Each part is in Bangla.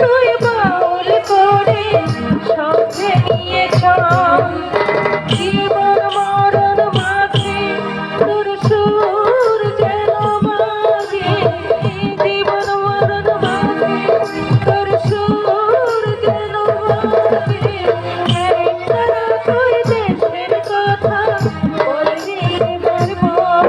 তুই বাউল করে সঙ্গে নিয়ে চল জীবন মরণ মাঝে তোর সুর যেন বাজে। জীবন মরণ মাঝে তোর সুর যেন একতারা তুই দেশের কথা বলবি এবার বল।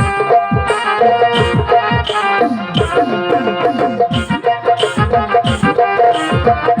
প্রাণের প্রিয়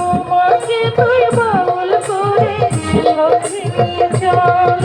আমাকে তুই বাউল করে সঙ্গে নিয়ে চল।